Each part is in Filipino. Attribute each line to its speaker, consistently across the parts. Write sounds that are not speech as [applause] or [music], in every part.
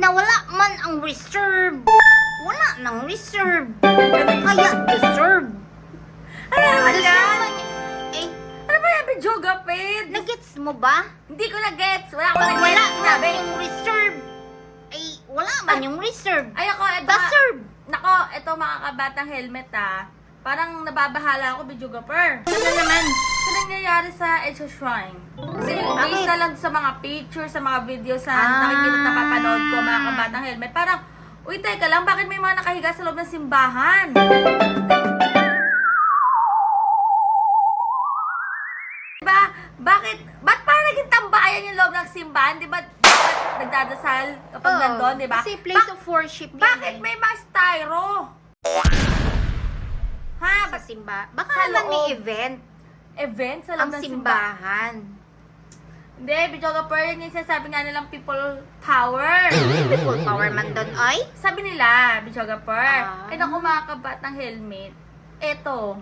Speaker 1: na wala man ang reserve. Wala nang reserve. Kaya deserve.
Speaker 2: Ano naman yan?
Speaker 1: Eh,
Speaker 2: Ano ba yan, Bijogapid?
Speaker 1: nagets mo ba?
Speaker 2: Hindi ko na-gets. Wala ko na-gets.
Speaker 1: wala man yung reserve, ay wala man yung reserve.
Speaker 2: Ay, ako, eto.
Speaker 1: Deserve.
Speaker 2: Nako, eto mga kabatang helmet ah. Parang nababahala ako, Bijogapur.
Speaker 1: Ano naman?
Speaker 2: Sa nangyayari sa Echo Shrine. Kasi based na lang sa mga pictures, sa mga videos sa
Speaker 1: Ah.
Speaker 2: nakikita at napapanood ko, mga kabatang helmet. Parang, uy, teka lang, bakit may mga nakahiga sa loob ng simbahan? Diba? Bakit? Ba't parang naging tambayan yung loob ng simbahan? Di ba? Dapat nagdadasal kapag
Speaker 1: Oo,
Speaker 2: nandun, di ba?
Speaker 1: Kasi place
Speaker 2: Ba-
Speaker 1: of worship yan
Speaker 2: bakit
Speaker 1: eh.
Speaker 2: may mas styro? Ha?
Speaker 1: Sa
Speaker 2: Ba't
Speaker 1: simba? Baka
Speaker 2: Sa
Speaker 1: naman may
Speaker 2: loob.
Speaker 1: event
Speaker 2: event sa loob
Speaker 1: ang
Speaker 2: ng simbahan?
Speaker 1: simbahan.
Speaker 2: Hindi, Bijoga Per, yun yung sinasabi nga nilang people power. [laughs]
Speaker 1: Full power man doon, ay?
Speaker 2: Sabi nila, Bijoga Per.
Speaker 1: Ah.
Speaker 2: Eh naku mga kabat ng helmet. Eto.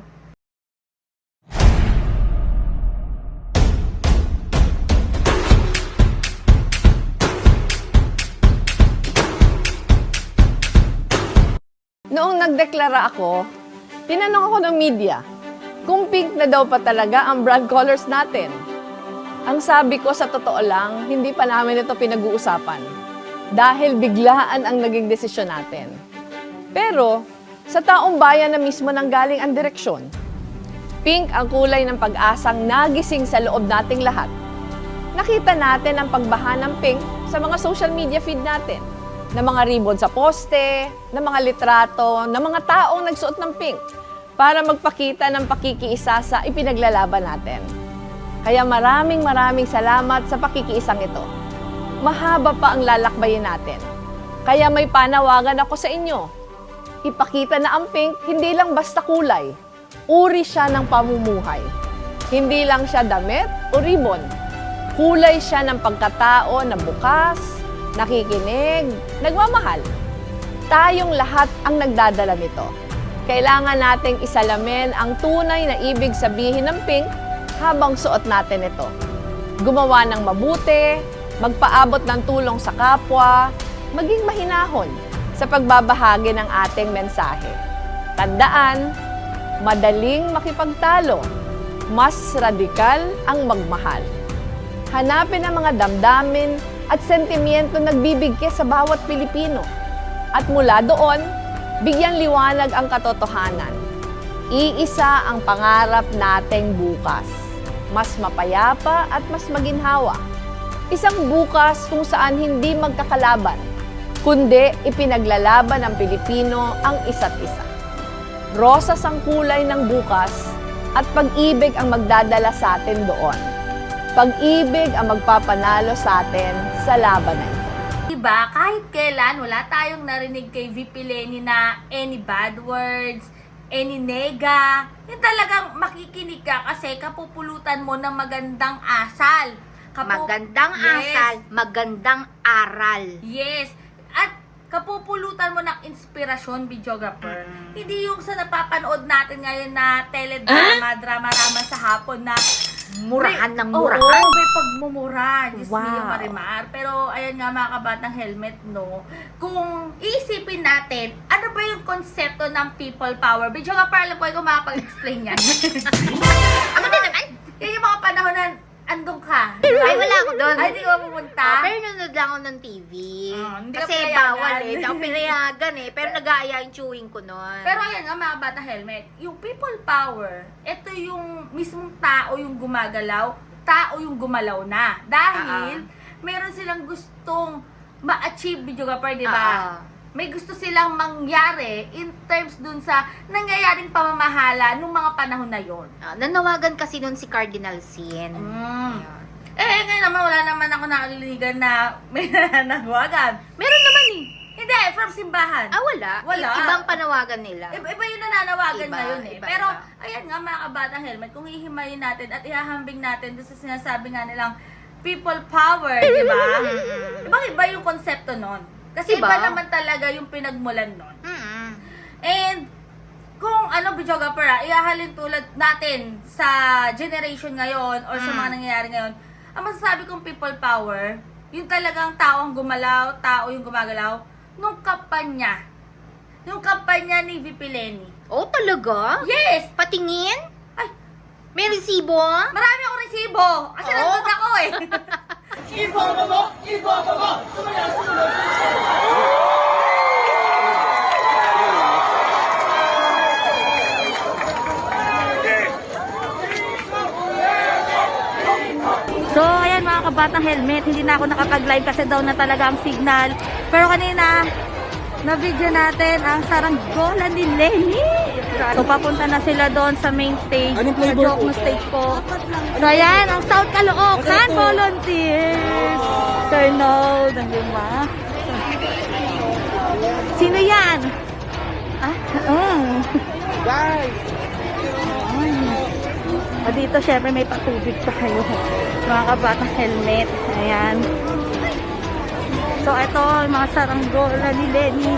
Speaker 3: Noong nagdeklara ako, tinanong ako ng media kung pink na daw pa talaga ang brand colors natin. Ang sabi ko sa totoo lang, hindi pa namin ito pinag-uusapan dahil biglaan ang naging desisyon natin. Pero sa taong bayan na mismo nang galing ang direksyon. Pink ang kulay ng pag-asang nagising sa loob nating lahat. Nakita natin ang pagbaha ng pink sa mga social media feed natin na mga ribbon sa poste, na mga litrato, na mga taong nagsuot ng pink para magpakita ng pakikiisa sa ipinaglalaban natin. Kaya maraming maraming salamat sa pakikiisang ito. Mahaba pa ang lalakbayin natin. Kaya may panawagan ako sa inyo. Ipakita na ang pink hindi lang basta kulay. Uri siya ng pamumuhay. Hindi lang siya damit o ribbon. Kulay siya ng pagkatao na bukas, nakikinig, nagmamahal. Tayong lahat ang nagdadala nito. Kailangan nating isalamin ang tunay na ibig sabihin ng pink habang suot natin ito. Gumawa ng mabuti, magpaabot ng tulong sa kapwa, maging mahinahon sa pagbabahagi ng ating mensahe. Tandaan, madaling makipagtalo, mas radikal ang magmahal. Hanapin ang mga damdamin at sentimiento nagbibigay sa bawat Pilipino. At mula doon, bigyan liwanag ang katotohanan. Iisa ang pangarap nating bukas. Mas mapayapa at mas maginhawa. Isang bukas kung saan hindi magkakalaban, kundi ipinaglalaban ng Pilipino ang isa't isa. Rosas ang kulay ng bukas at pag-ibig ang magdadala sa atin doon. Pag-ibig ang magpapanalo sa atin sa laban na ito.
Speaker 2: Diba, kahit kailan, wala tayong narinig kay VP Lenny na any bad words, any nega. Yung talagang makikinig ka kasi kapupulutan mo ng magandang asal. Kapu-
Speaker 1: Magandang
Speaker 2: Yes.
Speaker 1: asal, magandang aral.
Speaker 2: Yes. At kapupulutan mo ng inspirasyon, videographer.
Speaker 1: Mm.
Speaker 2: Hindi yung sa napapanood natin ngayon na teledrama, drama-rama sa hapon na
Speaker 1: Murahan ng
Speaker 2: Oo,
Speaker 1: murahan.
Speaker 2: may pagmumura. Diyos
Speaker 1: Wow.
Speaker 2: wow. Marimar. Pero, ayan nga mga kabatang helmet, no? Kung iisipin natin, ano ba yung konsepto ng people power? Medyo nga para lang po ko makapag-explain yan. [laughs]
Speaker 1: Ako din naman.
Speaker 2: Yan yung mga panahon na andong ka.
Speaker 1: Ay, wala ako doon.
Speaker 2: Ay, di ko pupunta.
Speaker 1: Ah, pero nanonood lang ako ng TV.
Speaker 2: Ah, hindi ka
Speaker 1: Kasi
Speaker 2: pinayagan.
Speaker 1: bawal eh. Hindi ako pinayagan eh. Pero nag-aaya yung chewing ko nun.
Speaker 2: Pero ayan nga mga bata helmet, yung people power, ito yung mismong tao yung gumagalaw, tao yung gumalaw na. Dahil meron silang gustong ma-achieve video ka di ba?
Speaker 1: Ah,
Speaker 2: May gusto silang mangyari in terms dun sa nangyayaring pamamahala nung mga panahon na yon.
Speaker 1: ah, nanawagan kasi nun si Cardinal Sin.
Speaker 2: Mm.
Speaker 1: Ayun.
Speaker 2: Eh, ngayon naman wala naman ako nakaliligan na may [laughs] nananawagan.
Speaker 1: Meron naman eh.
Speaker 2: Hindi, from simbahan.
Speaker 1: Ah, wala.
Speaker 2: Wala.
Speaker 1: I- ibang panawagan nila.
Speaker 2: Iba, iba yung nananawagan
Speaker 1: Iba,
Speaker 2: ngayon eh.
Speaker 1: iba,
Speaker 2: Pero,
Speaker 1: iba.
Speaker 2: ayan nga mga kabatang helmet, kung hihimayin natin at ihahambing natin doon sa sinasabi nga nilang people power, di ba? [laughs] Ibang iba yung konsepto nun. Kasi
Speaker 1: Diba?
Speaker 2: iba naman talaga yung pinagmulan nun.
Speaker 1: Mm-mm.
Speaker 2: And, kung ano, videographer, ah, ihahalin tulad natin sa generation ngayon or sa
Speaker 1: Mm.
Speaker 2: mga nangyayari ngayon, ang masasabi kong people power, Yung talagang tao ang gumalaw, tao yung gumagalaw. Nung kampanya, yung kampanya ni VP Lenny.
Speaker 1: Oh, talaga?
Speaker 2: Yes!
Speaker 1: Patingin?
Speaker 2: Ay,
Speaker 1: May resibo?
Speaker 2: marami akong resibo. Kasi
Speaker 1: Oh.
Speaker 2: nandun ako eh. [laughs] So, ayan mga kabatang helmet, hindi na ako nakapag-live kasi daw na talaga ang signal. Pero kanina, na-video natin ang saranggola ni Lenny. So, papunta na sila doon sa main stage.
Speaker 4: Anong
Speaker 2: sa
Speaker 4: flavor
Speaker 2: Jokno
Speaker 4: po?
Speaker 2: stage po. So, ayan, ang South Caloocan Volunteers. Sir Nold, ang lima. Sino yan? Ah, oh.
Speaker 4: Guys!
Speaker 2: Ah, dito syempre may patubig pa kayo. Mga kabatang helmet. Ayan. So ito, yung mga saranggola ni Lenny.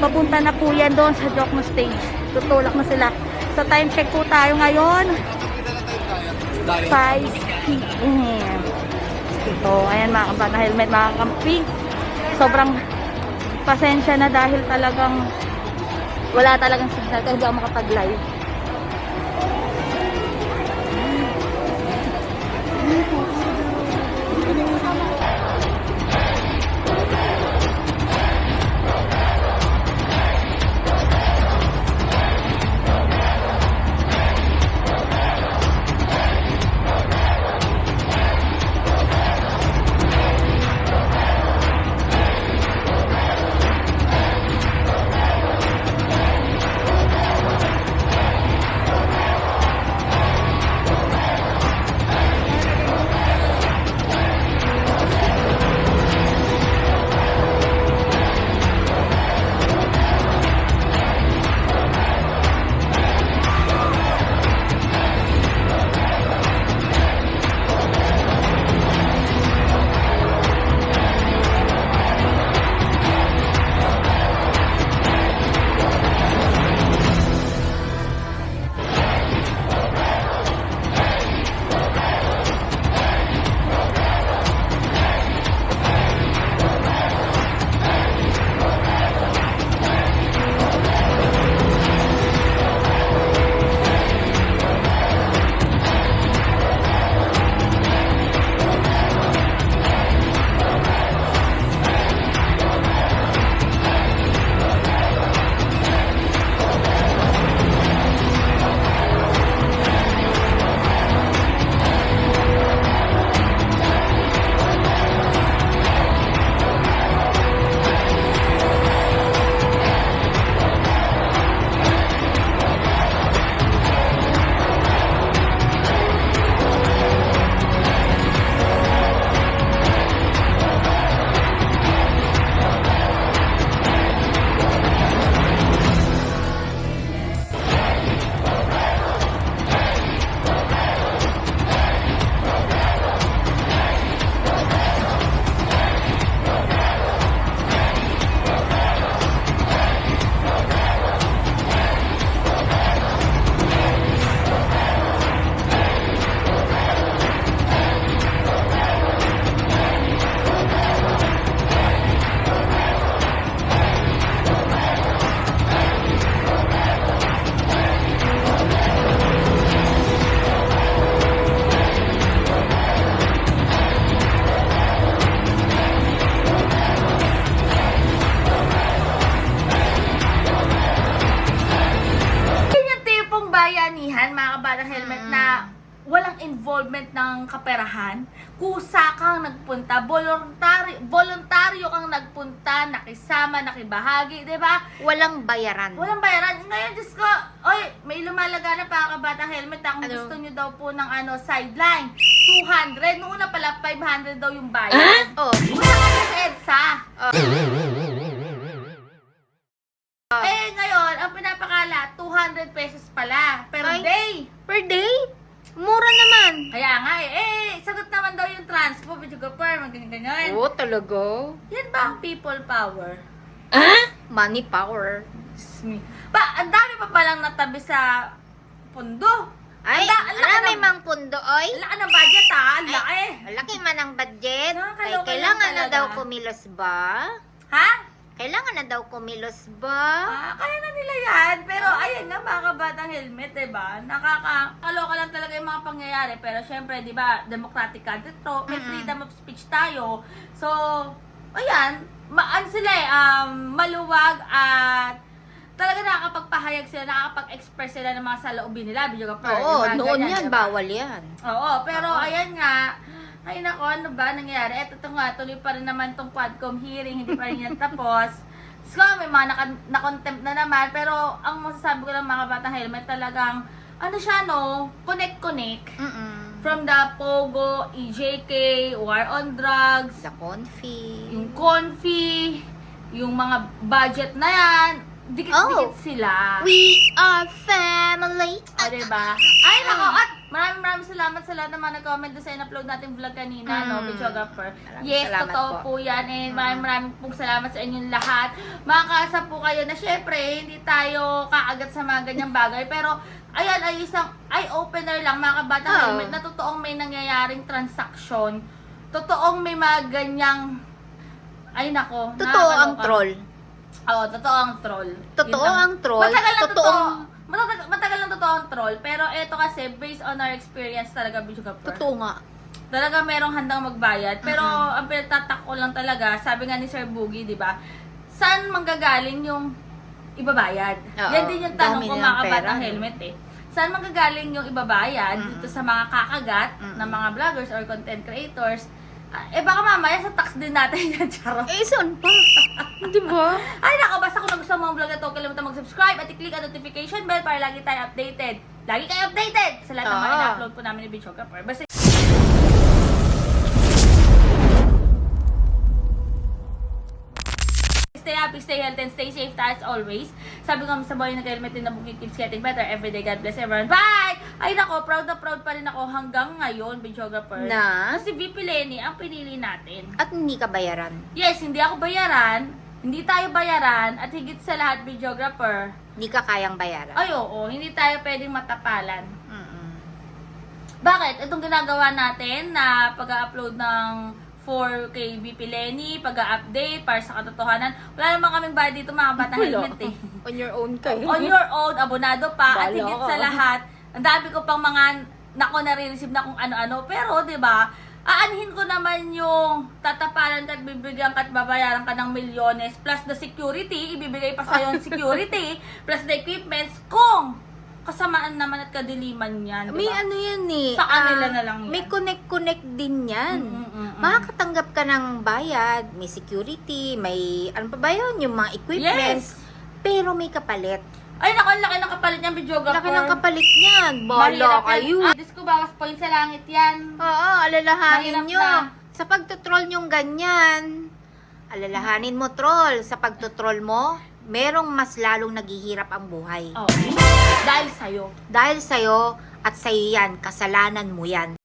Speaker 2: Papunta na po yan doon sa Jokno stage. Tutulak na sila. So time check po tayo ngayon. 5 p.m. So ayan mga kabatang helmet, mga kamping. Sobrang pasensya na dahil talagang wala talagang signal kaya hindi ako makapag-live. Nagpunta, voluntaryo, voluntaryo kang nagpunta, nakisama, nakibahagi, di ba?
Speaker 1: Walang bayaran.
Speaker 2: Walang bayaran. Ngayon, Diyos ko, oy, may lumalaga na pa kabatang helmet. Ang
Speaker 1: Ano?
Speaker 2: gusto nyo daw po ng ano, sideline. 200. Noong una pala, 500 daw yung bayad.
Speaker 1: Oh.
Speaker 2: Wala ka na sa EDSA.
Speaker 1: Oh.
Speaker 2: Eh, ngayon, ang pinapakala, 200 pesos pala per
Speaker 1: Ay.
Speaker 2: day.
Speaker 1: Per day? Mura naman.
Speaker 2: Kaya nga eh, eh, sagot naman daw yung transpo, video ka per, ganyan-ganyan.
Speaker 1: Oh, talaga?
Speaker 2: Yan ba ang people power?
Speaker 1: Money power.
Speaker 2: Ba, ang dami pa palang natabi sa pundo.
Speaker 1: Ay,
Speaker 2: Ang da- ang laki
Speaker 1: marami
Speaker 2: ng-
Speaker 1: mang pundo, oy.
Speaker 2: Ang laki ng budget ha, ang
Speaker 1: Ay,
Speaker 2: laki.
Speaker 1: Man ang budget. Ay,
Speaker 2: Nakakaloka
Speaker 1: kailangan
Speaker 2: lang
Speaker 1: na
Speaker 2: talaga.
Speaker 1: daw kumilos ba?
Speaker 2: Ha?
Speaker 1: Kailangan na daw kumilos ba?
Speaker 2: Ah, kaya na nila yan. Pero ayun nga, mga kabatang helmet, diba? Nakakaloka lang talaga yung mga pangyayari. Pero syempre, di ba, democratic country to. May
Speaker 1: Mm-mm.
Speaker 2: freedom of speech tayo. So, ayan, maan sila eh, um, maluwag at talaga nakakapagpahayag sila, nakakapag-express sila ng mga saloobin nila. Video ka
Speaker 1: Oo, noon yan, bawal yan.
Speaker 2: Oo, pero ayan nga, ay nako, ano ba nangyari? Eto to nga, tuloy pa rin naman tong Quadcom hearing, hindi pa rin yan tapos. So, may mga naka- na-contempt na naman, pero ang masasabi ko lang mga batang helmet talagang, ano siya no, connect-connect.
Speaker 1: Mm-mm.
Speaker 2: From the Pogo, EJK, War on Drugs,
Speaker 1: The confi.
Speaker 2: yung Confi, yung mga budget na yan, dikit-dikit
Speaker 1: Oh.
Speaker 2: sila.
Speaker 1: We are family.
Speaker 2: O, diba? Ay, nako, at maraming maraming salamat sa lahat ng mga nag-comment sa in-upload nating vlog kanina,
Speaker 1: Mm.
Speaker 2: no.
Speaker 1: Maraming
Speaker 2: Yes, totoo
Speaker 1: po.
Speaker 2: po. yan. And
Speaker 1: Mm.
Speaker 2: maraming maraming pong salamat sa inyong lahat. Makakaasa po kayo na syempre, hindi tayo kaagat sa mga ganyang bagay. Pero, ayan, ay isang eye-opener lang, mga kabata
Speaker 1: Oo.
Speaker 2: helmet, na totoong may nangyayaring transaction. Totoong may mga ganyang, ay nako,
Speaker 1: Totoo ang troll.
Speaker 2: Oo, totoo ang troll.
Speaker 1: Totoo ang troll.
Speaker 2: Matagal lang totoo.
Speaker 1: Totoong-
Speaker 2: Matagal, matagal lang totoo ang troll. Pero ito kasi, based on our experience talaga, Bidyo Kapur.
Speaker 1: Totoo nga.
Speaker 2: Talaga merong handang magbayad. Pero
Speaker 1: Mhm.
Speaker 2: ang pinagtatak ko lang talaga, sabi nga ni Sir Boogie, di ba? Saan manggagaling yung ibabayad?
Speaker 1: Oo,
Speaker 2: Yan din yung tanong
Speaker 1: dami
Speaker 2: ko
Speaker 1: nilang
Speaker 2: mga
Speaker 1: pera,
Speaker 2: kabatang
Speaker 1: no?
Speaker 2: helmet eh. Saan manggagaling yung ibabayad
Speaker 1: Mhm.
Speaker 2: dito sa mga kakagat
Speaker 1: Mhm.
Speaker 2: ng mga vloggers or content creators? Eh baka mamaya sa tax din natin [laughs] yan, charot.
Speaker 1: Eh, saan pa? Di ba? [laughs]
Speaker 2: Ay, nako, basta kung nagustuhan mo ang vlog na to, kalimutan mag-subscribe at i-click ang notification bell para lagi tayo updated. Lagi kayo updated sa lahat ng mga
Speaker 1: Oo.
Speaker 2: ina-upload po namin ni Bichographer. Basta Stay happy, stay healthy, and stay safe as always. Sabi ko sa boy na helmet din na bukid keeps getting better every day. God bless everyone. Bye! Ay nako, proud na proud pa rin ako hanggang ngayon, videographer.
Speaker 1: Na?
Speaker 2: Kasi VP Lenny ang pinili natin.
Speaker 1: At hindi ka bayaran.
Speaker 2: Yes, hindi ako bayaran, hindi tayo bayaran, at higit sa lahat, videographer,
Speaker 1: Hindi ka kayang bayaran.
Speaker 2: ay oo, hindi tayo pwedeng matapalan.
Speaker 1: Mm-mm.
Speaker 2: Bakit? Itong ginagawa natin na pag-upload ng 4K VP Lenny, pag-update para sa katotohanan, wala naman kaming bayad dito mga bata
Speaker 3: Wala.
Speaker 2: helmet eh.
Speaker 1: On your own ka.
Speaker 2: On your own, abonado pa, at
Speaker 3: Bahala
Speaker 2: higit
Speaker 3: ka.
Speaker 2: sa lahat, ang dami ko pang mga nako nare-receive na kung ano-ano. Pero, di ba, aanhin ko naman yung tatapalan ka at bibigyan ka at babayaran ka ng milyones plus the security, ibibigay pa sa'yo yung security [laughs] plus the equipments kung kasamaan naman at kadiliman yan. di
Speaker 1: May ano yan eh.
Speaker 2: Sa kanila
Speaker 1: ah,
Speaker 2: na lang yan.
Speaker 1: May connect-connect din yan.
Speaker 2: Mm, mm, mm, mm.
Speaker 1: Makakatanggap ka ng bayad, may security, may ano pa ba yun, yung mga equipments.
Speaker 2: Yes!
Speaker 1: Pero may kapalit.
Speaker 2: Ay, naku, ang laki ng kapalit niyang videographer.
Speaker 1: Laki ng kapalit niyan. Bala
Speaker 2: Mahirap yan.
Speaker 1: kayo.
Speaker 2: Ah, Diyos ko, bawas point sa langit yan.
Speaker 1: Oo, alalahanin
Speaker 2: Mahirap
Speaker 1: nyo.
Speaker 2: na.
Speaker 1: Sa pagtutroll nyong ganyan, alalahanin mo, troll. Sa pagtutroll mo, merong mas lalong naghihirap ang buhay.
Speaker 2: Oh. Dahil sa'yo.
Speaker 1: Dahil sa'yo at sa'yo yan, kasalanan mo yan.